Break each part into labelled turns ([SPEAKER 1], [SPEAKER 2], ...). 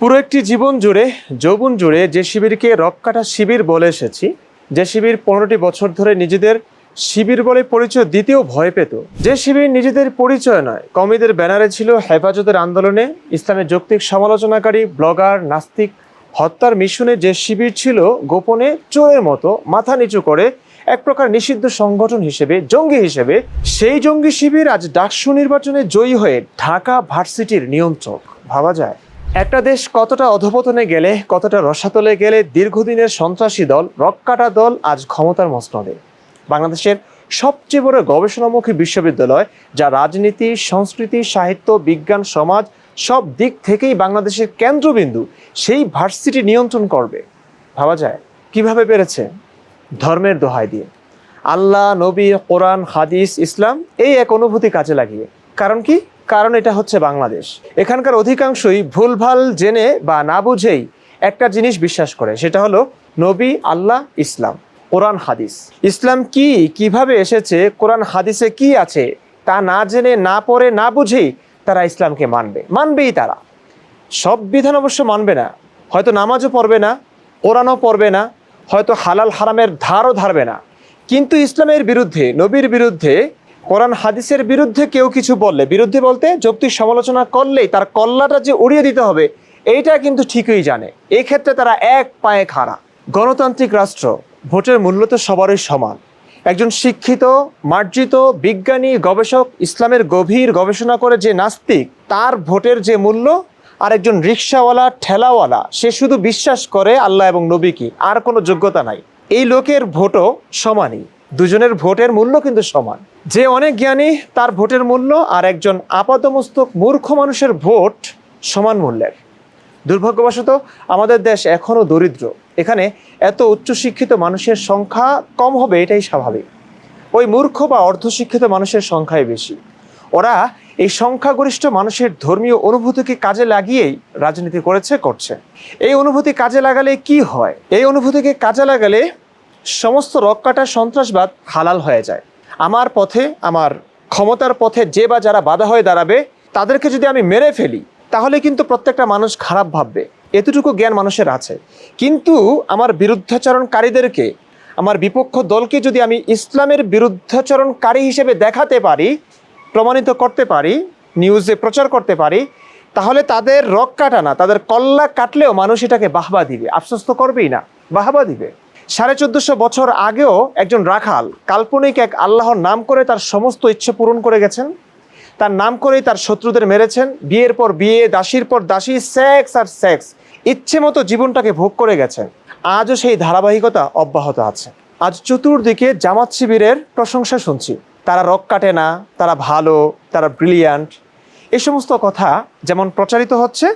[SPEAKER 1] পুরো একটি জীবন জুড়ে, যৌবন জুড়ে যে শিবিরকে রক্কাটা শিবির বলে এসেছি, যে শিবির পনেরোটি বছর ধরে নিজেদের শিবির বলে পরিচয় দিতেও ভয় পেত। যে শিবির নিজেদের পরিচয় নয়, কমিদের ব্যানারে ছিল হেফাজতের আন্দোলনে ইসলামের যৌক্তিক সমালোচনাকারী, ব্লগার, নাস্তিক, হত্যার মিশনে যে শিবির ছিল, গোপনে চোরের মতো মাথা নিচু করে এক প্রকার নিষিদ্ধ সংগঠন হিসেবে, জঙ্গি হিসেবে, সেই জঙ্গি শিবির আজ ডাকসু নির্বাচনে জয়ী হয়ে ঢাকা ভার্সিটির নিয়ন্ত্রক। ভাবা যায় একটা দেশ কতটা অধপতনে গেলে, কতটা রসাতলে গেলে দীর্ঘদিনের সন্ত্রাসী দল, রক্কাটা দল আজ ক্ষমতার মসনদে। বাংলাদেশের সবচেয়ে বড় গবেষণামুখী বিশ্ববিদ্যালয়, যা রাজনীতি, সংস্কৃতি, সাহিত্য, বিজ্ঞান, সমাজ, সব দিক থেকেই বাংলাদেশের কেন্দ্রবিন্দু, সেই ভার্সিটি নিয়ন্ত্রণ করবে। ভাবা যায়, কীভাবে পেরেছে? ধর্মের দোহাই দিয়ে। আল্লাহ, নবী, কোরআন, হাদিস, ইসলাম, এই এক অনুভূতি কাজে লাগিয়ে। কারণ কি? কারণ এটা হচ্ছে বাংলাদেশ। এখানকার অধিকাংশই ভুলভাল জেনে বা না বুঝেই একটা জিনিস বিশ্বাস করে, সেটা হলো নবী আল্লাহ ইসলাম, কোরআন, হাদিস। ইসলাম কি, কীভাবে এসেছে, কোরআন, হাদিসে কি আছে, তা না জেনে, না পড়ে, না বুঝেই তারা ইসলামকে মানবে। মানবেই তারা। সব বিধান অবশ্য মানবে না। হয়তো নামাজও পড়বে না, কোরআনও পড়বে না, হয়তো হালাল, হারামের ধারও ধারবে না। কিন্তু ইসলামের বিরুদ্ধে, নবীর বিরুদ্ধে কোরআন হাদিসের বিরুদ্ধে কেউ কিছু বললে, বিরুদ্ধে বলতে যৌক্তিক সমালোচনা করলেই তার কল্লাটা যে উড়িয়ে দিতে হবে, এইটা কিন্তু ঠিকই জানে। এই ক্ষেত্রে তারা এক পায়ে খাড়া। গণতান্ত্রিক রাষ্ট্র ভোটের মূল্য তো সবারই সমান। একজন শিক্ষিত, মার্জিত, বিজ্ঞানী, গবেষক ইসলামের গভীর গবেষণা করে যে নাস্তিক, তার ভোটের যে মূল্য, আর একজন রিক্সাওয়ালা, ঠেলাওয়ালা, সে শুধু বিশ্বাস করে আল্লাহ এবং নবী কি, আর কোনো যোগ্যতা নাই। এই লোকের ভোটও সমানই। দুজনের ভোটের মূল্য কিন্তু সমান। যে অনেক জ্ঞানী তার ভোটের মূল্য আর একজন আপাতমস্তক মূর্খ মানুষের ভোট সমান মূল্যের। দুর্ভাগ্যবশত আমাদের দেশ এখনও দরিদ্র। এখানে এত উচ্চশিক্ষিত মানুষের সংখ্যা কম হবে এটাই স্বাভাবিক। ওই মূর্খ বা অর্ধশিক্ষিত মানুষের সংখ্যাই বেশি। ওরা এই সংখ্যাগরিষ্ঠ মানুষের ধর্মীয় অনুভূতিকে কাজে লাগিয়েই রাজনীতি করেছে, করছে। এই অনুভূতি কাজে লাগালে কি হয়? এই অনুভূতিকে কাজে লাগালে সমস্ত রক্কাটা সন্ত্রাসবাদ হালাল হয়ে যায়। আমার পথে, আমার ক্ষমতার পথে যে বা যারা বাধা হয়ে দাঁড়াবে, তাদেরকে যদি আমি মেরে ফেলি, তাহলে কিন্তু প্রত্যেকটা মানুষ খারাপ ভাববে। এতটুকু জ্ঞান মানুষের আছে। কিন্তু আমার বিরুদ্ধাচরণকারীদেরকে, আমার বিপক্ষ দলকে যদি আমি ইসলামের বিরুদ্ধাচরণকারী হিসেবে দেখাতে পারি, প্রমাণিত করতে পারি, নিউজে প্রচার করতে পারি, তাহলে তাদের রক কাটা না, তাদের কল্লা কাটলেও মানুষ এটাকে বাহবা দিবে। আফসোস তো করবেই না, বাহবা দিবে। সাড়ে চোদ্দশো বছর আগেও একজন রাখাল কাল্পনিক এক আল্লাহর নাম করে তার সমস্ত ইচ্ছে পূরণ করে গেছেন। তার নাম করেই তার শত্রুদের মেরেছেন। বিয়ের পর বিয়ে, দাসীর পর দাসী, সেক্স আর সেক্স। ইচ্ছে মতো জীবনটাকে ভোগ করে গেছেন। আজও সেই ধারাবাহিকতা অব্যাহত আছে। আজ চতুর্দিকে জামাত শিবিরের প্রশংসা শুনছি। তারা রক কাটে না, তারা ভালো, তারা ব্রিলিয়ান্ট। এ সমস্ত কথা যেমন প্রচারিত হচ্ছে,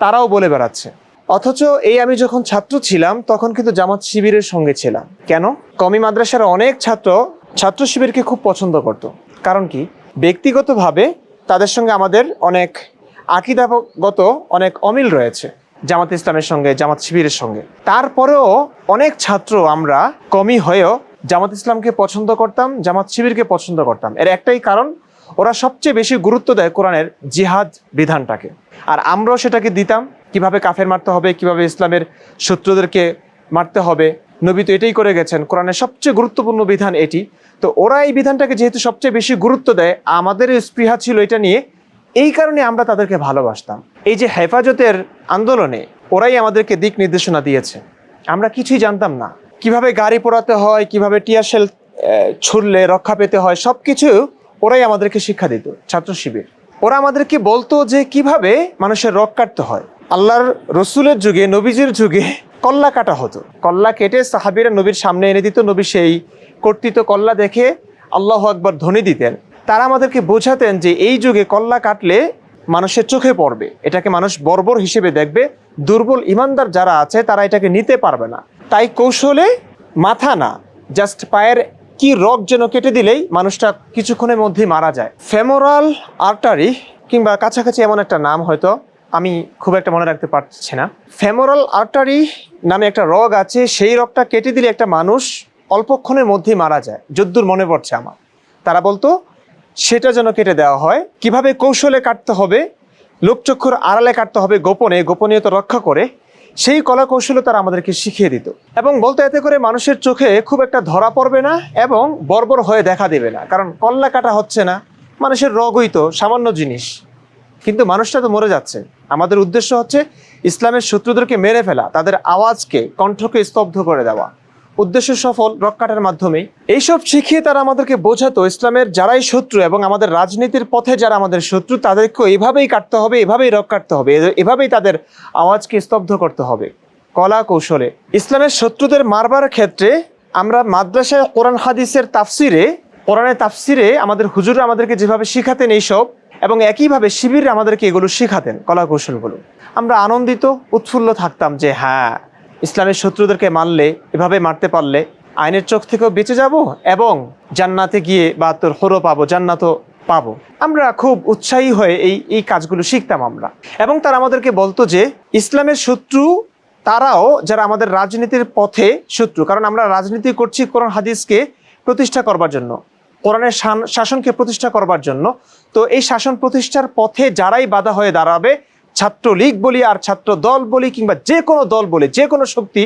[SPEAKER 1] তারাও বলে বেড়াচ্ছে। অথচ এই আমি যখন ছাত্র ছিলাম, তখন কিন্তু জামাত শিবিরের সঙ্গে ছিলাম। কেন? কমি মাদ্রাসার অনেক ছাত্র ছাত্র শিবিরকে খুব পছন্দ করত। কারণ কি? ব্যক্তিগতভাবে তাদের সঙ্গে আমাদের অনেক আকিদাগত অনেক অমিল রয়েছে জামাত ইসলামের সঙ্গে, জামাত শিবিরের সঙ্গে। তারপরেও অনেক ছাত্র আমরা কমি হয়েও জামাত ইসলামকে পছন্দ করতাম, জামাত শিবিরকে পছন্দ করতাম। এর একটাই কারণ, ওরা সবচেয়ে বেশি গুরুত্ব দেয় কোরআনের জিহাদ বিধানটাকে। আর আমরাও সেটাকে দিতাম কীভাবে কাফের মারতে হবে, কীভাবে ইসলামের শত্রুদেরকে মারতে হবে, নবী তো এটাই করে গেছেন। কোরআনের সবচেয়ে গুরুত্বপূর্ণ বিধান এটি। তো ওরা এই বিধানটাকে যেহেতু সবচেয়ে বেশি গুরুত্ব দেয় আমাদের স্পৃহা ছিল এটা নিয়ে। এই কারণে আমরা তাদেরকে ভালোবাসতাম। এই যে হেফাজতের আন্দোলনে ওরাই আমাদেরকে দিক নির্দেশনা দিয়েছে। আমরা কিছুই জানতাম না। কীভাবে গাড়ি পোড়াতে হয়, কীভাবে টিয়ারশেল ছুড়লে রক্ষা পেতে হয় সব কিছু ওরাই আমাদেরকে শিক্ষা দিত, ছাত্র শিবির। ওরা আমাদেরকে বলতো যে কীভাবে মানুষের রক কাটতে হয়। আল্লাহর রসুলের যুগে, নবীজির যুগে কল্লা কাটা হতো। কল্লা কেটে সাহাবিরা নবীর সামনে এনে দিত, নবী সেই কর্তৃত কল্লা দেখে আল্লাহ আকবর ধ্বনি দিতেন। তারা আমাদেরকে বোঝাতেন যে এই যুগে কল্লা কাটলে মানুষের চোখে পড়বে। এটাকে মানুষ বর্বর হিসেবে দেখবে। দুর্বল ইমানদার যারা আছে, তারা এটাকে নিতে পারবে না। তাই কৌশলে মাথা না, জাস্ট পায়ের কি রক যেন কেটে দিলেই মানুষটা কিছুক্ষণের মধ্যেই মারা যায়। ফেমোরাল আর্টারি কিংবা কাছাকাছি এমন একটা নাম হয়তো আমি খুব একটা মনে রাখতে পারছি না। ফেমোরাল আর্টারি নামে একটা রগ আছে, সেই রগটা কেটে দিলে একটা মানুষ অল্পক্ষণের মধ্যেই মারা যায়। যদ্দূর মনে পড়ছে আমার। তারা বলতো, সেটা যেন কেটে দেওয়া হয়। কীভাবে কৌশলে কাটতে হবে? লোকচক্ষুর আড়ালে কাটতে হবে গোপনে। গোপনীয়তা রক্ষা করে। সেই কলা কৌশলও তারা আমাদেরকে শিখিয়ে দিত। এবং বলতে, এতে করে মানুষের চোখে খুব একটা ধরা পড়বে না এবং বর্বর হয়ে দেখা দেবে না। কারণ কল্লা কাটা হচ্ছে না। মানুষের রোগই তো সামান্য জিনিস। কিন্তু মানুষটা তো মরে যাচ্ছে। আমাদের উদ্দেশ্য হচ্ছে ইসলামের শত্রুদেরকে মেরে ফেলা, তাদের আওয়াজকে, কণ্ঠকে স্তব্ধ করে দেওয়া। উদ্দেশ্য সফল রক কাটার মাধ্যমেই। এইসব শিখিয়ে তারা আমাদেরকে বোঝাতো, ইসলামের যারাই শত্রু এবং আমাদের রাজনীতির পথে যারা আমাদের শত্রু, তাদেরকেও এভাবেই কাটতে হবে, এভাবেই রক কাটতে হবে এভাবেই তাদের আওয়াজকে স্তব্ধ করতে হবে। কলা কৌশলে। ইসলামের শত্রুদের মারবার ক্ষেত্রে আমরা মাদ্রাসায় কোরআন হাদিসের তাফসিরে, কোরআনের তাফসিরে আমাদের হুজুর আমাদেরকে যেভাবে শিখাতেন এইসব এবং একইভাবে শিবির আমাদেরকে এগুলো শেখাতেন, কলা কৌশলগুলো। আমরা আনন্দিত, উৎফুল্ল থাকতাম যে হ্যাঁ ইসলামের শত্রুদেরকে মারলে, এভাবে মারতে পারলে আইনের চোখ থেকেও বেঁচে যাব এবং জান্নাতে গিয়ে বা তোর হরো পাবো, জান্নাতও পাবো। আমরা খুব উৎসাহী হয়ে এই এই কাজগুলো শিখতাম আমরা। এবং তারা আমাদেরকে বলতো যে, ইসলামের শত্রু তারাও যারা আমাদের রাজনীতির পথে শত্রু। কারণ আমরা রাজনীতি করছি কোরআন, হাদিসকে প্রতিষ্ঠা করবার জন্য। কোরআনের শাসনকে প্রতিষ্ঠা করবার জন্য। তো এই শাসন প্রতিষ্ঠার পথে যারাই বাধা হয়ে দাঁড়াবে, ছাত্রলীগ বলি আর ছাত্র দল বলি কিংবা যে কোনো দল বলি, যে কোনো শক্তি,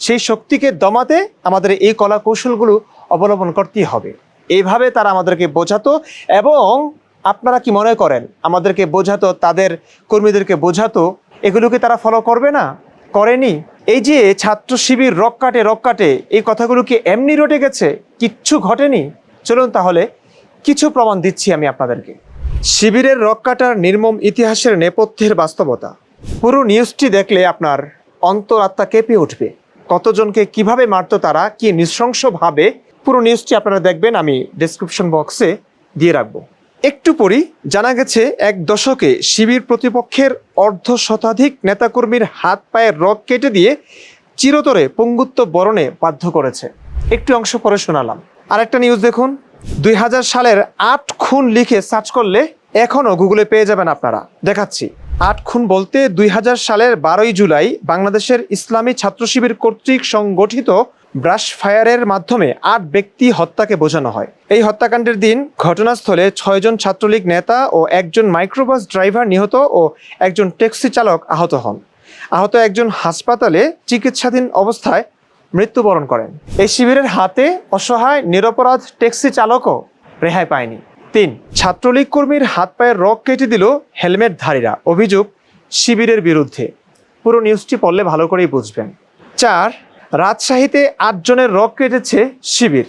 [SPEAKER 1] সেই শক্তিকে দমাতে আমাদের এই কলা কৌশলগুলো অবলম্বন করতেই হবে। এইভাবে তারা আমাদেরকে বোঝাতো এবং আপনারা কি মনে করেন, আমাদেরকে বোঝাতো, তাদের কর্মীদেরকে বোঝাতো এগুলোকে তারা ফলো করবে না? করেনি। এই যে ছাত্র শিবির রক কাটে রক কাটে এই কথাগুলো কি এমনি রটে গেছে? কিচ্ছু ঘটেনি? চলুন তাহলে কিছু প্রমাণ দিচ্ছি আমি আপনাদেরকে। শিবিরের রক কাটার নির্মম ইতিহাসের নেপথ্যের বাস্তবতা। পুরো নিউজটি দেখলে আপনার অন্তরাত্মা কেঁপে উঠবে। কতজনকে কীভাবে মারতো তারা, কি নৃশংসভাবে, পুরো নিউজটি আপনারা দেখবেন, আমি ডেসক্রিপশন বক্সে দিয়ে রাখব। একটু পরই জানা গেছে, এক দশকে শিবির প্রতিপক্ষের অর্ধ শতাধিক নেতাকর্মীর হাত পায়ের রগ কেটে দিয়ে চিরতরে পঙ্গুত্ব বরণে বাধ্য করেছে। একটু অংশ পরে শোনালাম। আরেকটা নিউজ দেখুন। দুই হাজার সালের আট খুন লিখে সার্চ করলে এখনও গুগলে পেয়ে যাবেন আপনারা। দেখাচ্ছি। আট খুন বলতে দুই হাজার সালের বারোই জুলাই বাংলাদেশের ইসলামী ছাত্র শিবির কর্তৃক সংগঠিত ব্রাশ ফায়ারের মাধ্যমে আট ব্যক্তি হত্যাকে বোঝানো হয়। এই হত্যাকাণ্ডের দিন ঘটনাস্থলে ছয়জন ছাত্রলীগ নেতা ও একজন মাইক্রোবাস ড্রাইভার নিহত ও একজন ট্যাক্সি চালক আহত হন। আহত একজন হাসপাতালে চিকিৎসাধীন অবস্থায় মৃত্যুবরণ করেন। এই শিবিরের হাতে অসহায়, নিরপরাধ ট্যাক্সি চালকও রেহাই পায়নি। তিন, ছাত্রলীগ কর্মীর হাত পায়ের রক কেটে দিল হেলমেটধারীরা অভিযোগ, শিবিরের বিরুদ্ধে। পুরো নিউজটি পড়লে ভালো করেই বুঝবেন। চার, রাজশাহীতে আটজনের রক কেটেছে শিবির।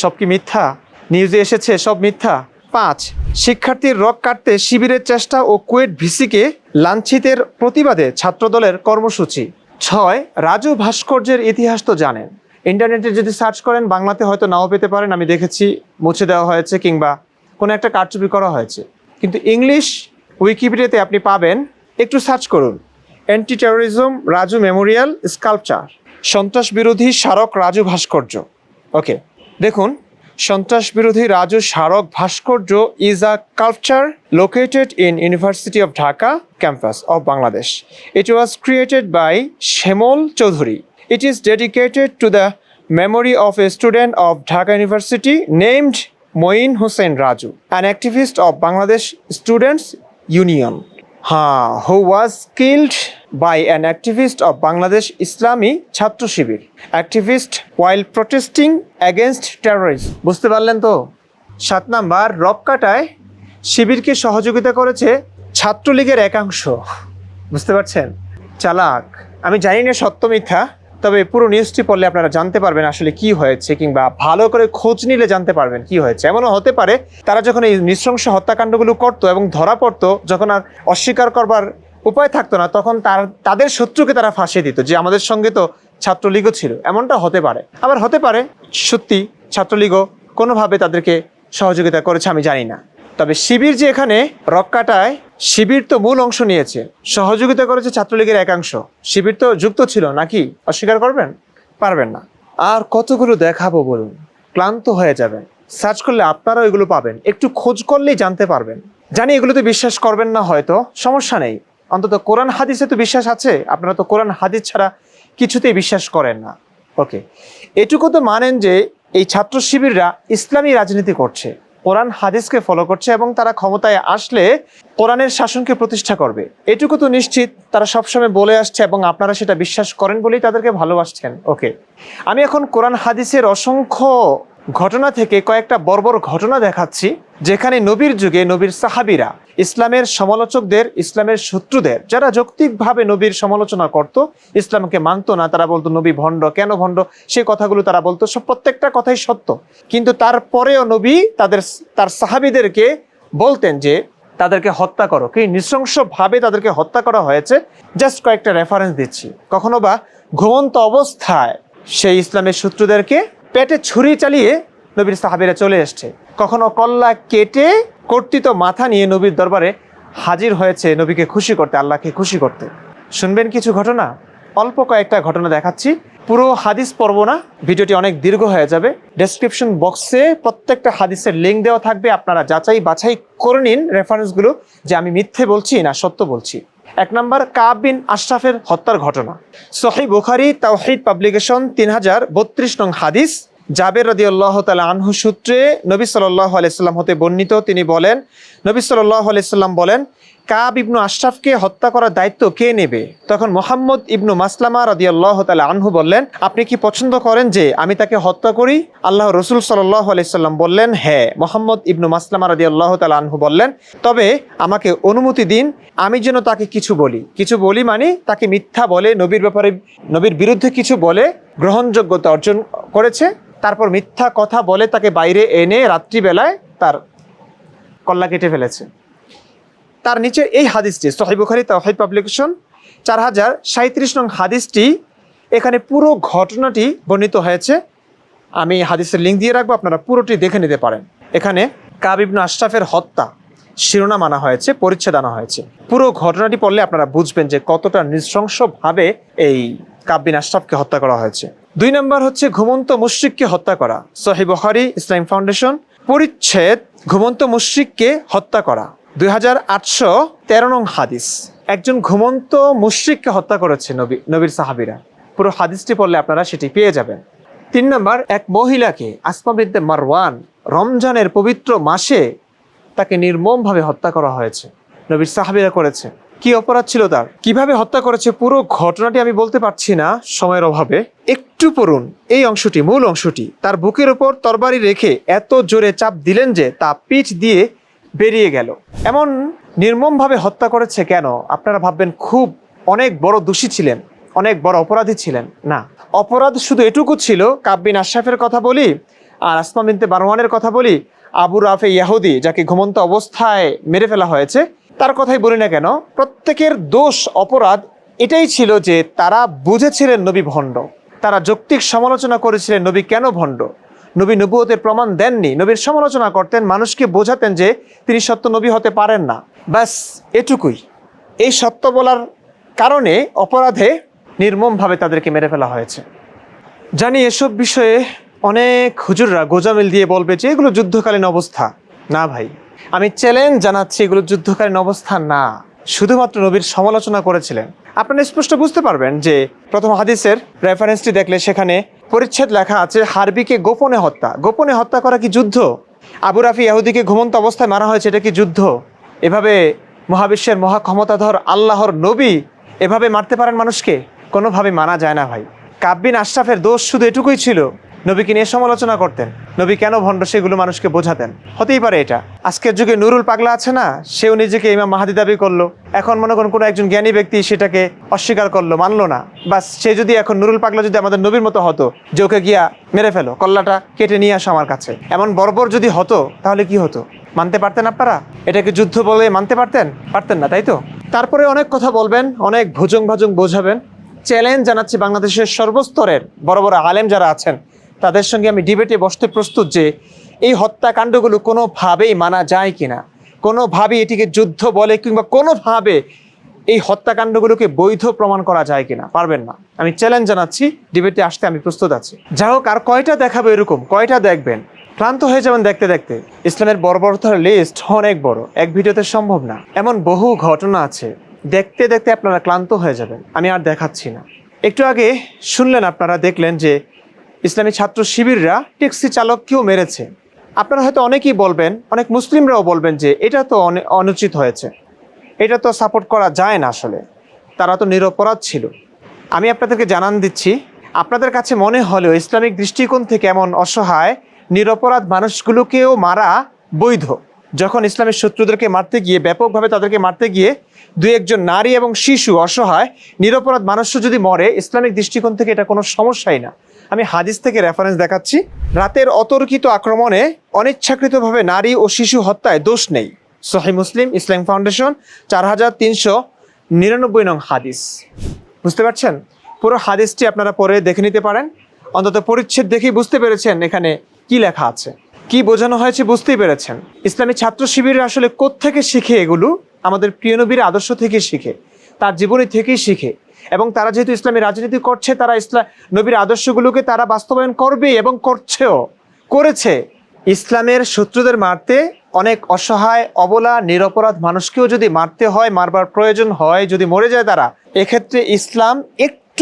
[SPEAKER 1] সব কি মিথ্যা? নিউজে এসেছে সব মিথ্যা। পাঁচ, শিক্ষার্থীর রক কাটতে শিবিরের চেষ্টা ও কুয়েট ভিসিকে লাঞ্ছিতের প্রতিবাদে ছাত্রদলের কর্মসূচি। ছয়, রাজু ভাস্কর্যের ইতিহাস তো জানেন। ইন্টারনেটে যদি সার্চ করেন, বাংলাতে হয়তো নাও পেতে পারেন। আমি দেখেছি, মুছে দেওয়া হয়েছে কিংবা কোনো একটা কারচুপি করা হয়েছে। কিন্তু ইংলিশ উইকিপিডিয়াতে আপনি পাবেন, একটু সার্চ করুন। Anti terrorism Raju memorial sculpture সন্ত্রাস বিরোধী স্মারক রাজু ভাস্কর্য। ওকে, দেখুন সন্ত্রাস বিরোধী রাজ স্মারক ভাস্কর্য is a culture located in university of Dhaka campus of Bangladesh it was created by Shyamal Chowdhury it is dedicated to the memory of a student of Dhaka university named Moin Hossain Raju an activist of Bangladesh students union Ha who was killed by an activist of Bangladesh Islami ছাত্র শিবির activist while protesting against terrorism. বুঝতে পারলেন তো? সাত number রক্কাটায় শিবিরকে সহযোগিতা করেছে ছাত্রলীগের একাংশ। বুঝতে পারছেন? চালাক। আমি জানি না সত্য মিথ্যা, তবে পুরো নিউজটি পড়লে আপনারা জানতে পারবেন আসলে কি হয়েছে কিংবা ভালো করে খোঁজ নিলে জানতে পারবেন কি হয়েছে। এমনও হতে পারে তারা যখন এই নৃশংস হত্যাকাণ্ডগুলো করতো এবং ধরা পড়তো, যখন আর অস্বীকার করবার উপায় থাকতো না, তখন তার, তাদের শত্রুকে তারা ফাঁসিয়ে দিত, যে আমাদের সঙ্গে তো ছাত্রলীগও ছিল, এমনটা হতে পারে। আবার হতে পারে, সত্যি ছাত্রলীগও কোনোভাবে তাদেরকে সহযোগিতা করেছে আমি জানি না। তবে শিবির যে এখানে রক্কাটায় শিবির তো মূল অংশ নিয়েছে, সহযোগিতা করেছে ছাত্রলীগের একাংশ। শিবির তো যুক্ত ছিল নাকি? অস্বীকার করবেন? পারবেন না। আর কতগুলো দেখাবো বলুন, ক্লান্ত হয়ে যাবেন। সার্চ করলে আপনারাও এগুলো পাবেন, একটু খোঁজ করলেই জানতে পারবেন। জানি এগুলোতে বিশ্বাস করবেন না হয়তো, সমস্যা নেই। অন্তত কোরআন হাদিসে তো বিশ্বাস আছে, আপনারা তো কোরআন হাদিস ছাড়া কিছুতেই বিশ্বাস করেন না। ওকে, এটুকু তো মানেন যে এই ছাত্র শিবিররা ইসলামী রাজনীতি করছে, কোরআন হাদিসকে ফলো করছে এবং তারা ক্ষমতায় আসলে কোরআনের শাসনকে প্রতিষ্ঠা করবে। এটুকু তো নিশ্চিত, তারা সবসময় বলে আসছে এবং আপনারা সেটা বিশ্বাস করেন বলেই তাদেরকে ভালোবাসছেন। ওকে, আমি এখন কোরআন হাদিসের অসংখ্য ঘটনা থেকে কয়েকটা বর্বর ঘটনা দেখাচ্ছি, যেখানে নবীর যুগে নবীর সাহাবিরা ইসলামের সমালোচকদের, ইসলামের শত্রুদের, যারা যৌক্তিকভাবে নবীর সমালোচনা করত, ইসলামকে মানতো না, তারা বলতো, নবী ভণ্ড, কেন ভণ্ড? সেই কথাগুলো তারা বলতো, সব প্রত্যেকটা কথাই সত্য। কিন্তু তারপরেও নবী তাদের, তার সাহাবিদেরকে বলতেন যে, তাদেরকে হত্যা করো। কি নৃশংসভাবে তাদেরকে হত্যা করা হয়েছে। জাস্ট কয়েকটা রেফারেন্স দিচ্ছি। কখনো বা ঘুমন্ত অবস্থায় সেই ইসলামের শত্রুদেরকে পেটে ছুরি চালিয়ে নবীর সাহাবিরা চলে এসছে। কখনো কল্লা কেটে কর্তৃত মাথা নিয়ে নবীর দরবারে হাজির হয়েছে নবীকে খুশি করতে, আল্লাহকে খুশি করতে। শুনবেন কিছু ঘটনা? অল্প কয়েকটা ঘটনা দেখাচ্ছি। পুরো হাদিস পর্ব না, ভিডিওটি অনেক দীর্ঘ হয়ে যাবে। ডেসক্রিপশন বক্সে প্রত্যেকটা হাদিসের লিঙ্ক দেওয়া থাকবে, আপনারা যাচাই বাছাই করে নিন রেফারেন্সগুলো যে আমি মিথ্যে বলছি না সত্য বলছি। এক নম্বর, কাব বিন আশরাফের হত্যার ঘটনা। সহি বুখারি, তাওহিদ পাবলিকেশন তিন হাজার বত্রিশ নং হাদিস। জাবের রদি আল্লাহ তালা আনহু সূত্রে নবী সাল্লাহ আলাইসাল্লাম হতে বর্ণিত, তিনি বলেন, নবী সাল্লাহ আলাইসাল্লাম বলেন কাব ইবনু আশরাফকে হত্যা করার দায়িত্ব কে নেবে? তখন মোহাম্মদ ইবনু মাসলামা রদি আল্লাহ তালা আনহু বললেন, আপনি কি পছন্দ করেন যে আমি তাকে হত্যা করি? আল্লাহ রসুল সাল্লাহ আলাইসাল্লাম বললেন হ্যাঁ। মোহাম্মদ ইবনু মাসলামা রদি আল্লাহ তালা আনহু বললেন, তবে আমাকে অনুমতি দিন, আমি যেন তাকে কিছু বলি। কিছু বলি মানে তাকে মিথ্যা বলে, নবীর ব্যাপারে, নবীর বিরুদ্ধে কিছু বলে, গ্রহণযোগ্যতা অর্জন করেছে, তারপর মিথ্যা কথা বলে তাকে বাইরে এনে রাত্রিবেলায় তার কল্লা কেটে ফেলেছে। তার নিচে এই হাদিসটি সহিবুখারি তাহিদ পাবলিকেশন, চার হাজার সাঁত্রিশ নং হাদিসটি, এখানে পুরো ঘটনাটি বর্ণিত হয়েছে। আমি হাদিসের লিঙ্ক দিয়ে রাখব, আপনারা পুরোটি দেখে নিতে পারেন। এখানে কাবিবনু আশরাফের হত্যা শিরোনাম আনা হয়েছে, পরিচ্ছেদ আনা হয়েছে। পুরো ঘটনাটি পড়লে আপনারা বুঝবেন যে কতটা নৃশংসভাবে এই কাব্বিন আশরাফকে হত্যা করা হয়েছে। দুই নম্বর হচ্ছে ঘুমন্ত মুশ্রিককে হত্যা করা সহি বখারি ইসলাম ফাউন্ডেশন, পরিচ্ছেদ ঘুমন্ত মুশ্রিককে হত্যা করা। দুই হাজার আটশো তেরো নং হাদিস। একজন ঘুমন্ত মুশ্রিককে হত্যা করেছে নবী নবীর সাহাবিরা। পুরো হাদিসটি পড়লে আপনারা সেটি পেয়ে যাবেন। তিন নম্বর, এক মহিলাকে, আসমা বিদ্যে মারওয়ান, রমজানের পবিত্র মাসে তাকে নির্মমভাবে হত্যা করা হয়েছে। নবীর সাহাবিরা করেছে। কি অপরাধ ছিল তার? কীভাবে হত্যা করেছে? পুরো ঘটনাটি আমি বলতে পারছি না সময়ের অভাবে। একটু পড়ুন। এই অংশটি মূল অংশটি। তার বুকের উপর তরবারি রেখে এত জোরে চাপ দিলেন যে তা পিচ দিয়ে বেরিয়ে গেল। এমন নির্মমভাবে হত্যা করেছে কেন? আপনারা ভাববেন, খুব অনেক বড় দোষী ছিলেন, অনেক বড় অপরাধী ছিলেন। না, অপরাধ শুধু এটুকু ছিল কাব্বিন আশরাফের কথা বলি, আর আসমা বিনতে বারওয়ানের কথা বলি, আবু রাফে ইয়াহুদি, যাকে ঘুমন্ত অবস্থায় মেরে ফেলা হয়েছে, তার কথাই বলি না কেন, প্রত্যেকের দোষ, অপরাধ এটাই ছিল যে তারা বুঝেছিলেন নবী ভণ্ড। তারা যৌক্তিক সমালোচনা করেছিলেন নবী কেন ভণ্ড? নবী নবুয়তের প্রমাণ দেননি। নবীর সমালোচনা করতেন, মানুষকে বোঝাতেন যে তিনি সত্য নবী হতে পারেন না। ব্যাস, এটুকুই। এই সত্য বলার কারণে অপরাধে নির্মমভাবে তাদেরকে মেরে ফেলা হয়েছে। জানি এসব বিষয়ে অনেক হুজুররা গোজামিল দিয়ে বলবে যে এগুলো যুদ্ধকালীন অবস্থা। না ভাই, আমি চ্যালেঞ্জ জানাচ্ছি এগুলো যুদ্ধকালীন অবস্থা না। শুধুমাত্র নবীর সমালোচনা করেছিলেন। আপনারা স্পষ্ট বুঝতে পারবেন যে প্রথম হাদিসের রেফারেন্সটি দেখলে সেখানে পরিচ্ছেদ লেখা আছে, হারবিকে গোপনে হত্যা। গোপনে হত্যা করা কি যুদ্ধ? আবু রাফি ইয়াহুদিকে ঘুমন্ত অবস্থায় মারা হয়েছে, এটা কি যুদ্ধ? এভাবে মহাবিশ্বের মহা ক্ষমতাধর আল্লাহর নবী এভাবে মারতে পারেন মানুষকে? কোনোভাবে মানা যায় না ভাই। কাব্বিন আশরাফের দোষ শুধু এটুকুই ছিল নবীকে নিয়ে সমালোচনা করতেন। নবী কেন ভণ্ড সেগুলো মানুষকে বোঝাতেন? হতেই পারে এটা। আজকের যুগে নুরুল পাগলা আছে না? সেও নিজেকে ইমাম মাহাদি দাবি করল। এখন মনে করুন কোনো একজন জ্ঞানী ব্যক্তি সেটাকে অস্বীকার করল, মানলো না। বাস সে যদি এখন নুরুল পাগলা যদি আমাদের নবীর মতো হতো, যে ওকে গিয়া মেরে ফেলো, কল্লাটা কেটে নিয়ে আসো আমার কাছে। এমন বর্বর যদি হতো, তাহলে কি হতো? মানতে পারতেন আপনারা? এটাকে যুদ্ধ বলে মানতে পারতেন? পারতেন না, তাই তো? তারপরে অনেক কথা বলবেন, অনেক ভুজং ভাজং বোঝাবেন। চ্যালেঞ্জ জানাচ্ছি বাংলাদেশের সর্বস্তরের বড় বড় আলেম যারা আছেন তাদের সঙ্গে আমি ডিবেটে বসতে প্রস্তুত যে এই হত্যাকাণ্ডগুলো কোনোভাবেই মানা যায় কিনা। কোনোভাবেই এটিকে যুদ্ধ বলে কিংবা কোনোভাবে এই হত্যাকাণ্ডগুলোকে বৈধ প্রমাণ করা যায় কিনা, পারবেন না। আমি চ্যালেঞ্জ জানাচ্ছি, ডিবেটে আসতে আমি প্রস্তুত আছি। যা হোক, আর কয়টা দেখাবো এরকম? কয়টা দেখবেন? ক্লান্ত হয়ে যাবেন দেখতে দেখতে। ইসলামের বড় বর্বরতার লিস্ট অনেক বড়। এক ভিডিওতে সম্ভব না। এমন বহু ঘটনা আছে। দেখতে দেখতে আপনারা ক্লান্ত হয়ে যাবেন। আমি আর দেখাচ্ছি না। একটু আগে শুনলেন আপনারা, দেখলেন যে ইসলামী ছাত্র শিবিররা ট্যাক্সি চালককেও মেরেছে। আপনারা হয়তো অনেকেই বলবেন, অনেক মুসলিমরাও বলবেন যে এটা তো অনুচিত হয়েছে। এটা তো সাপোর্ট করা যায় না আসলে। তারা তো নিরপরাধ ছিল। আমি আপনাদেরকে জানান দিচ্ছি, আপনাদের কাছে মনে হলেও ইসলামিক দৃষ্টিকোণ থেকে এমন অসহায়, নিরপরাধ মানুষগুলোকেও মারা বৈধ। যখন ইসলামের শত্রুদেরকে মারতে গিয়ে, ব্যাপকভাবে তাদেরকে মারতে গিয়ে দুই একজন নারী এবং শিশু অসহায়, নিরপরাধ মানুষও যদি মরে, ইসলামিক দৃষ্টিকোণ থেকে এটা কোনো সমস্যাই না। আমি হাদিস থেকে রেফারেন্স দেখাচ্ছি। রাতের অতর্কিত আক্রমণে অনিচ্ছাকৃতভাবে নারী ও শিশু হত্যায় দোষ নেই। সহি মুসলিম ইসলাম ফাউন্ডেশন, চার হাজার তিনশো নিরানব্বই নং হাদিস। বুঝতে পারছেন? পুরো হাদিসটি আপনারা পরে দেখে নিতে পারেন। অন্তত পরিচ্ছেদ দেখেই বুঝতে পেরেছেন এখানে কি লেখা আছে। কি বোঝানো হয়েছে বুঝতেই পেরেছেন। ইসলামী ছাত্র শিবির আসলে কোত্থেকে শিখে এগুলো? আমাদের প্রিয় নবীর আদর্শ থেকে শিখে, তার জীবনী থেকেই শিখে এবং তারা যেহেতু ইসলামী রাজনীতি করছে, তারা ইসলাম নবীর আদর্শগুলোকে তারা বাস্তবায়ন করবে এবং করছেও, করেছে। ইসলামের শত্রুদের মারতে অনেক অসহায়, অবলা, নিরপরাধ মানুষকেও যদি মারতে হয়, মারবার প্রয়োজন হয়, যদি মরে যায় তারা, এক্ষেত্রে ইসলাম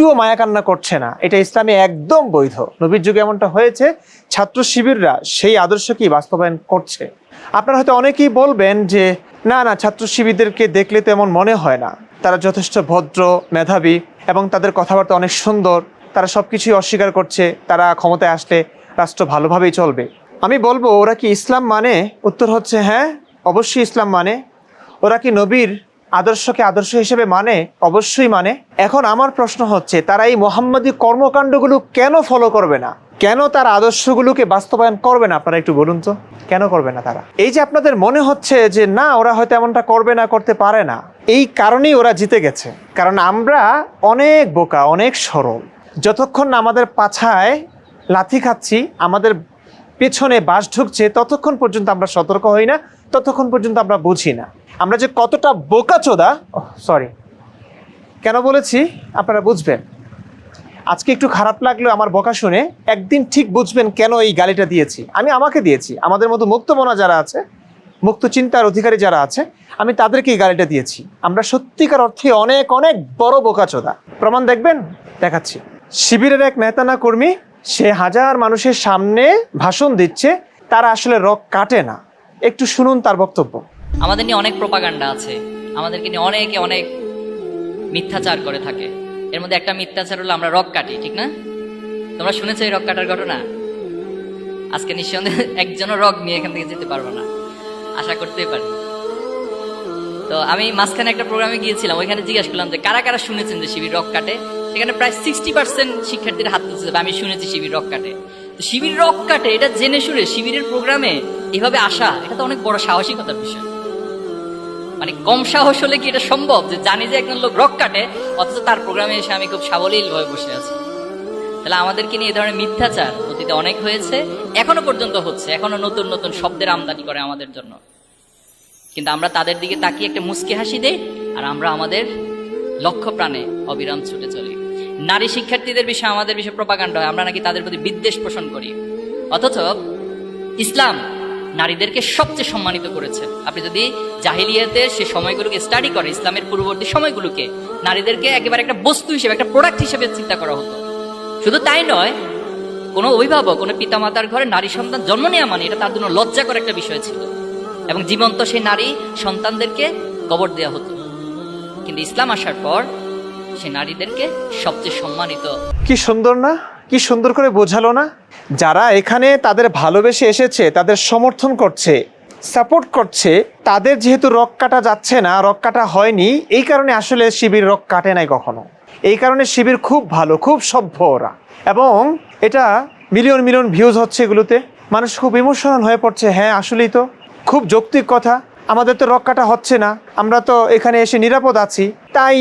[SPEAKER 1] একটুও মায়াকান্না করছে না। এটা ইসলামে একদম বৈধ। নবীর যুগে এমনটা হয়েছে, ছাত্র শিবিররা সেই আদর্শকেই বাস্তবায়ন করছে। আপনারা হয়তো অনেকেই বলবেন যে, না না, ছাত্র শিবিরদেরকে দেখলে তো এমন মনে হয় না। তারা যথেষ্ট ভদ্র, মেধাবী এবং তাদের কথাবার্তা অনেক সুন্দর। তারা সব কিছুই অস্বীকার করছে। তারা ক্ষমতায় আসলে রাষ্ট্র ভালোভাবেই চলবে। আমি বলব, ওরা কি ইসলাম মানে? উত্তর হচ্ছে হ্যাঁ অবশ্যই ইসলাম মানে। ওরা কি নবীর আদর্শকে আদর্শ হিসেবে মানে? অবশ্যই মানে। এখন আমার প্রশ্ন হচ্ছে, তারা এই মোহাম্মদী কর্মকাণ্ডগুলো কেন ফলো করবে না? কেন তার আদর্শগুলোকে বাস্তবায়ন করবে না? আপনারা একটু বলুন তো, কেন করবে না তারা? এই যে আপনাদের মনে হচ্ছে যে, না, ওরা হয়তো এমনটা করবে না, করতে পারে না, এই কারণেই ওরা জিতে গেছে। কারণ আমরা অনেক বোকা, অনেক সরল। যতক্ষণ না আমাদের পাছায় লাথি খাচ্ছি, আমাদের পেছনে বাস ঢুকছে, ততক্ষণ পর্যন্ত আমরা সতর্ক হই না। ততক্ষণ পর্যন্ত আমরা বুঝি না। আমরা যে কতটা বোকাচোদা সরি কেন বলেছি? আপনারা বুঝবেন। আজকে একটু খারাপ লাগল আমার বকা শুনে, একদিন ঠিক বুঝবেন কেন এই গালিটা দিয়েছি। আমি আমাকে দিয়েছি, আমাদের মতো মুক্তমনা যারা আছে, মুক্ত চিন্তার অধিকারী যারা আছে, আমি তাদেরকে এই গালিটা দিয়েছি। আমরা সত্যিকার অর্থে অনেক অনেক বড় বোকাচোদা। প্রমাণ দেখবেন? দেখাচ্ছি। শিবিরের এক নেতানা কর্মী, সে হাজার মানুষের সামনে ভাষণ দিচ্ছে, তারা আসলে রক কাটে না। একটু শুনুন তার বক্তব্য।
[SPEAKER 2] আমাদের নিয়ে অনেক প্রপাগান্ডা আছে। আমাদেরকে নিয়ে অনেকে অনেক মিথ্যাচার করে থাকে। এর মধ্যে একটা মিথ্যাচার হলো আমরা রক কাটি, ঠিক না? তোমরা শুনেছো এই রক কাটার ঘটনা? আজকে নিঃসন্দেহে একজনও রক নিয়ে এখান থেকে যেতে পারব না। আশা করতেই পারি। তো আমি মাঝখানে একটা প্রোগ্রামে গিয়েছিলাম, ওইখানে জিজ্ঞেস করলাম যে কারা কারা শুনেছেন যে শিবির রক কাটে? সেখানে প্রায় সিক্সটি পার্সেন্ট শিক্ষার্থীরা হাত তুলছে আমি শুনেছি শিবির রক কাটে। তো শিবির রক কাটে, এটা জেনে শুনে শিবিরের প্রোগ্রামে এভাবে আসা, এটা তো অনেক বড় সাহসিকতার বিষয়। মানে কম সাহস হলে কি এটা সম্ভব? যে জানি যে একজন লোক রক কাটে, অথচ তার প্রোগ্রামে এসে আমি খুব সাবলীল ভাবে বসে আছি। তাহলে আমাদেরকে নিয়ে এই ধরনের মিথ্যাচার অতীতে অনেক হয়েছে, এখনও পর্যন্ত হচ্ছে, এখনও নতুন নতুন শব্দের আমদানি করে আমাদের জন্য। কিন্তু আমরা তাদের দিকে তাকিয়ে একটা মুস্কি হাসি দেই, আর আমরা আমাদের লক্ষ্য প্রাণে অবিরাম ছুটে চলি। নারী শিক্ষার্থীদের বিষয়ে, আমাদের বিষয়ে প্রপাগান্ড হয়, আমরা নাকি তাদের প্রতি বিদ্বেষ পোষণ করি। অথচ ইসলাম নারীদেরকে সবচেয়ে সম্মানিত করেছে। আপনি যদি জাহিলিয়াতের সে সময়গুলোকে স্টাডি করে, ইসলামের পূর্ববর্তী সময়গুলোকে, নারীদেরকে একেবারে একটা বস্তু হিসেবে, একটা প্রোডাক্ট হিসেবে চিন্তা করা হতো। শুধু তাই নয়, কোনো অভিভাবক, কোনো পিতামাতার ঘরে নারী সন্তান জন্ম নেওয়া মানে এটা তার জন্য লজ্জা লজ্জাকর একটা বিষয় ছিল। এবং জীবন্ত সেই নারী সন্তানদেরকে কবর দেওয়া হতো। কিন্তু ইসলাম আসার পর, সে নারীদেরকে সবচেয়ে সম্মানিত
[SPEAKER 1] কি সুন্দর না? কি সুন্দর করে বোঝালো না? যারা এখানে তাদের ভালোবেসে এসেছে, তাদের সমর্থন করছে সাপোর্ট করছে, তাদের যেহেতু রক কাটা যাচ্ছে না, রক কাটা হয়নি, এই কারণে আসলে শিবির রক কাটে নাই কখনো। এই কারণে শিবির খুব ভালো, খুব সভ্য ওরা। এবং এটা মিলিয়ন মিলিয়ন ভিউজ হচ্ছে এগুলোতে। মানুষ খুব ইমোশনাল হয়ে পড়ছে হ্যাঁ আসলেই তো। খুব যৌক্তিক কথা। আমাদের তো রক কাটা হচ্ছে না। আমরা তো এখানে এসে নিরাপদ আছি। তাই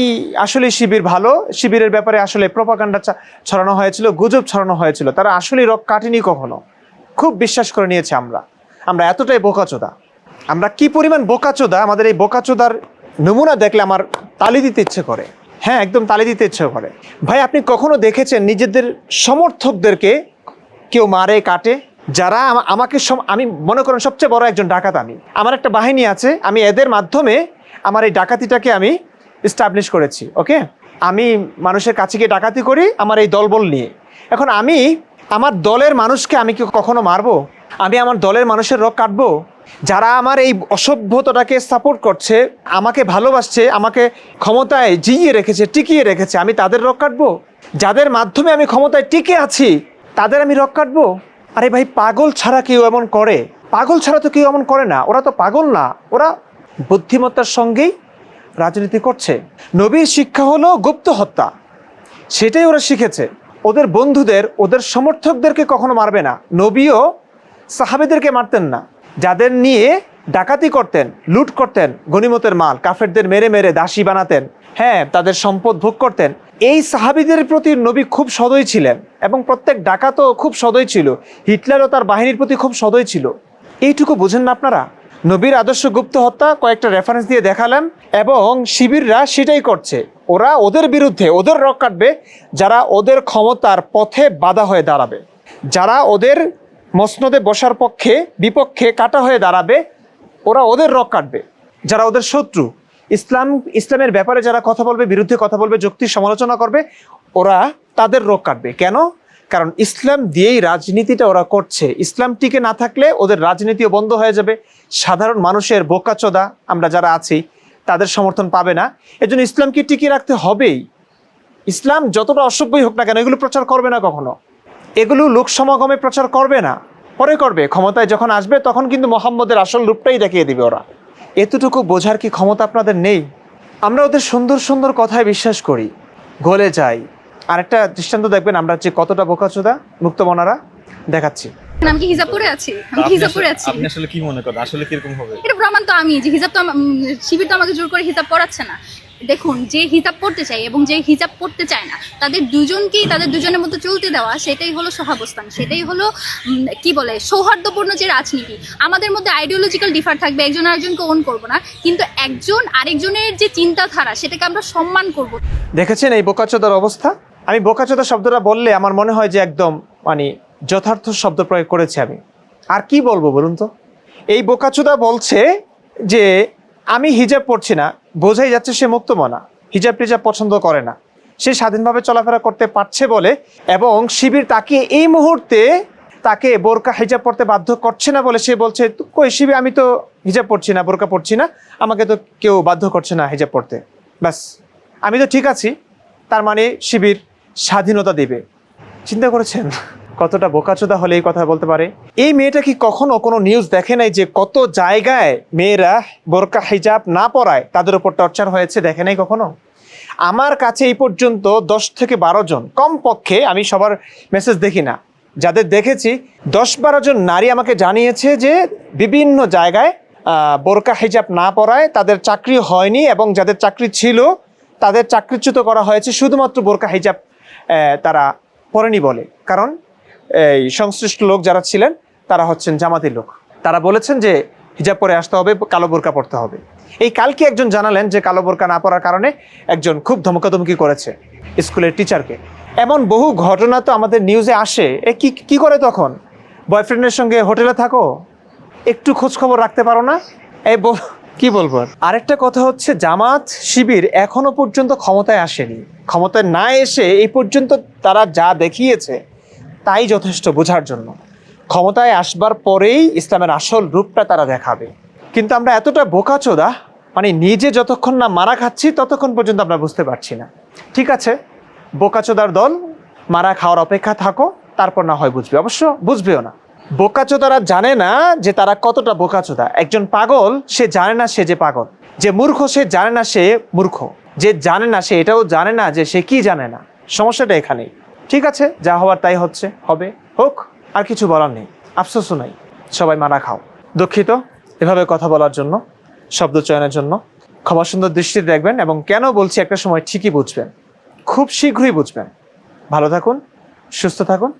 [SPEAKER 1] আসলে শিবির ভালো। শিবিরের ব্যাপারে আসলে প্রপাগান্ডা ছড়ানো হয়েছিল, গুজব ছড়ানো হয়েছিল। তারা আসলেই রক কাটেনি কখনো। খুব বিশ্বাস করে নিয়েছে আমরা। আমরা এতটাই বোকাচোদা। আমরা কি পরিমাণ বোকাচোদা? আমাদের এই বোকাচোদার নমুনা দেখলে আমার তালি দিতে ইচ্ছে করে। হ্যাঁ একদম তালি দিতে ইচ্ছে করে। ভাই, আপনি কখনো দেখেছেন নিজেদের সমর্থকদেরকে কেউ মারে, কাটে? যারা আমাকে আমি মনে করেন সবচেয়ে বড় একজন ডাকাত আমি। আমার একটা বাহিনী আছে, আমি এদের মাধ্যমে আমার এই ডাকাতিটাকে আমি স্টাবলিশ করেছি ওকে আমি মানুষের কাছে গিয়ে ডাকাতি করি আমার এই দলবল নিয়ে। এখন আমি আমার দলের মানুষকে আমি কি কখনো মারবো? আমি আমার দলের মানুষের রক কাটবো? যারা আমার এই অসভ্যতাটাকে সাপোর্ট করছে, আমাকে ভালোবাসছে, আমাকে ক্ষমতায় জিইয়ে রেখেছে, টিকিয়ে রেখেছে, আমি তাদের রক কাটবো? যাদের মাধ্যমে আমি ক্ষমতায় টিকে আছি, তাদের আমি রক কাটবো? আরে ভাই, পাগল ছাড়া কেউ এমন করে। পাগল ছাড়া তো কেউ এমন করে না। ওরা তো পাগল না। ওরা বুদ্ধিমত্তার সঙ্গেই রাজনীতি করছে। নবীর শিক্ষা হলো গুপ্ত হত্যা। সেটাই ওরা শিখেছে। ওদের বন্ধুদের, ওদের সমর্থকদেরকে কখনো মারবে না। নবীও সাহাবেদেরকে মারতেন না। যাদের নিয়ে ডাকাতি করতেন, লুট করতেন গনিমতের মাল, কাফেরদের মেরে মেরে দাসী বানাতেন হ্যাঁ তাদের সম্পদ ভোগ করতেন এই সাহাবিদের প্রতি নবী খুব সদয় ছিলেন এবং প্রত্যেক ডাকাতও খুব সদয় ছিল। হিটলারও তার বাহিনীর প্রতি খুব সদয় ছিল। এইটুকু বুঝেন না আপনারা? নবীর আদর্শ গুপ্ত হত্যা কয়েকটা রেফারেন্স দিয়ে দেখালাম এবং শিবিররা সেটাই করছে। ওরা ওদের বিরুদ্ধে ওদের রক কাটবে, যারা ওদের ক্ষমতার পথে বাধা হয়ে দাঁড়াবে। যারা ওদের মসনদে বসার পক্ষে, বিপক্ষে কাটা হয়ে দাঁড়াবে, ওরা ওদের রক কাটবে। যারা ওদের শত্রু ইসলাম, ইসলামের ব্যাপারে যারা কথা বলবে, বিরুদ্ধে কথা বলবে, যুক্তির সমালোচনা করবে, ওরা তাদের রোগ কাটবে। কেন? কারণ ইসলাম দিয়েই রাজনীতিটা ওরা করছে। ইসলাম টিকে না থাকলে ওদের রাজনীতিও বন্ধ হয়ে যাবে। সাধারণ মানুষের বোকাচোদা আমরা যারা আছি, তাদের সমর্থন পাবে না। এজন্য ইসলামকে টিকিয়ে রাখতে হবেই। ইসলাম যতটা অসভ্যই হোক না কেন, এগুলো প্রচার করবে না কখনো। এগুলো লোক সমাগমে প্রচার করবে না। পরে করবে। ক্ষমতায় যখন আসবে, তখন কিন্তু মোহাম্মদের আসল রূপটাই দেখিয়ে দিবে ওরা। এতটুকু বোঝার কি ক্ষমতা আপনাদের নেই? আমরা ওদের সুন্দর সুন্দর কথায় বিশ্বাস করি। গলে যাই। আর একটা দৃষ্টান্ত দেখবেন আমরা যে কতটা বোকাচোদা মুক্তমনারা দেখাচ্ছি।
[SPEAKER 3] আমি কি হিজাব পরে আছি? আমি হিজাব
[SPEAKER 4] আসলে-
[SPEAKER 3] পরে আছি?
[SPEAKER 4] আপনি আসলে কি মনে করেন? আসলে কি রকম হবে?
[SPEAKER 3] এটা প্রমাণ তো আমি যে হিজাব তো আম- শিবির তো আমাকে জোর করে হিজাব পড়াচ্ছে না। দেখুন, যে হিজাব পড়তে চাই এবং যে হিজাব পড়তে চায় না, তাদের দুজনকেই, তাদের দুজনের মধ্যে চলতে দেওয়া, সেটাই হলো সহাবস্থান, সেটাই হলো কি বলে, সৌহার্দ্যপূর্ণ যে রাজনীতি। আমাদের মধ্যে আইডিওলজিক্যাল ডিফার থাকবে, একজন আরেকজনকে ওন করব না, কিন্তু একজন আরেকজনের যে চিন্তাধারা, সেটাকে আমরা সম্মান করব।
[SPEAKER 1] দেখেছেন এই বোকাচোদার অবস্থা? আমি বোকাচোদা শব্দটা বললে আমার মনে হয় যে একদম মানে যথার্থ শব্দ প্রয়োগ করেছি আমি। আর কি বলব বলুন তো? এই বোকাচোদা বলছে যে, আমি হিজাব পড়ছি না বোঝাই যাচ্ছে সে মুক্তমনা, হিজাব টিজাব পছন্দ করে না। সে স্বাধীনভাবে চলাফেরা করতে পারছে বলে এবং শিবির তাকে এই মুহূর্তে তাকে বোরকা হিজাব পড়তে বাধ্য করছে না বলে সে বলছে, "তো কই শিবির, আমি তো হিজাব পড়ছি না, বোরকা পড়ছি না, আমাকে তো কেউ বাধ্য করছে না হিজাব পড়তে ব্যাস, আমি তো ঠিক আছি। তার মানে শিবির স্বাধীনতা দেবে। চিন্তা করেছেন? কতটা বোকাচোদা হলে এই কথা বলতে পারে? এই মেয়েটা কি কখনো কোনো নিউজ দেখে নাই যে কত জায়গায় মেয়েরা বোরকা, হিজাব না পরায় তাদের উপর টর্চার হয়েছে? দেখে নাই কখনো? আমার কাছে এই পর্যন্ত দশ থেকে বারো জন, কমপক্ষে আমি সবার মেসেজ দেখি না। যাদের দেখেছি, দশ বারো জন নারী আমাকে জানিয়েছে যে বিভিন্ন জায়গায় বোরকা, হিজাব না পরায় তাদের চাকরি হয়নি এবং যাদের চাকরি ছিল, তাদের চাকরিচ্যুত করা হয়েছে শুধুমাত্র বোরকা, হিজাব তারা পরেনি বলে। কারণ এই সংশ্লিষ্ট লোক যারা ছিলেন তারা হচ্ছেন জামাতি লোক। তারা বলেছেন যে হিজাব পরে আসতে হবে কালো বোরকা পড়তে হবে। এই কালকে একজন জানালেন যে কালো বোরকা না পড়ার কারণে একজন খুব ধমকাধমকি করেছে স্কুলের টিচারকে। এমন বহু ঘটনা তো আমাদের নিউজে আসে। এ কি কি করে তখন? বয়ফ্রেন্ডের সঙ্গে হোটেলে থাকো? একটু খোঁজ খবর রাখতে পারো না? এই বল- কি বলব আর? আরেকটা কথা হচ্ছে জামাত শিবির এখনও পর্যন্ত ক্ষমতায় আসেনি। ক্ষমতায় না এসে এই পর্যন্ত তারা যা দেখিয়েছে তাই যথেষ্ট বোঝার জন্য। ক্ষমতায় আসবার পরেই ইসলামের আসল রূপটা তারা দেখাবে। কিন্তু আমরা এতটা বোকাচোদা মানে নিজে যতক্ষণ না মারা খাচ্ছি, ততক্ষণ পর্যন্ত আমরা বুঝতে পারছি না। ঠিক আছে বোকাচোদার দল, মারা খাওয়ার অপেক্ষা থাকো, তারপর না হয় বুঝবে। অবশ্য বুঝবেও না। বোকাচোদারা জানে না যে তারা কতটা বোকাচোদা একজন পাগল, সে জানে না সে যে পাগল। যে মূর্খ, সে জানে না সে মূর্খ। যে জানে না সে, এটাও জানে না যে সে কি জানে না। সমস্যাটা এখানেই। ঠিক আছে, যা হওয়ার তাই হচ্ছে, হবে, হোক, আর কিছু বলার নেই, আফসোসও নাই, সবাই মারা খাও। দুঃখিত এভাবে কথা বলার জন্য, শব্দ চয়নের জন্য। ক্ষমা সুন্দর দৃষ্টিতে দেখবেন এবং কেন বলছি একটা সময় ঠিকই বুঝবেন, খুব শীঘ্রই বুঝবেন। ভালো থাকুন, সুস্থ থাকুন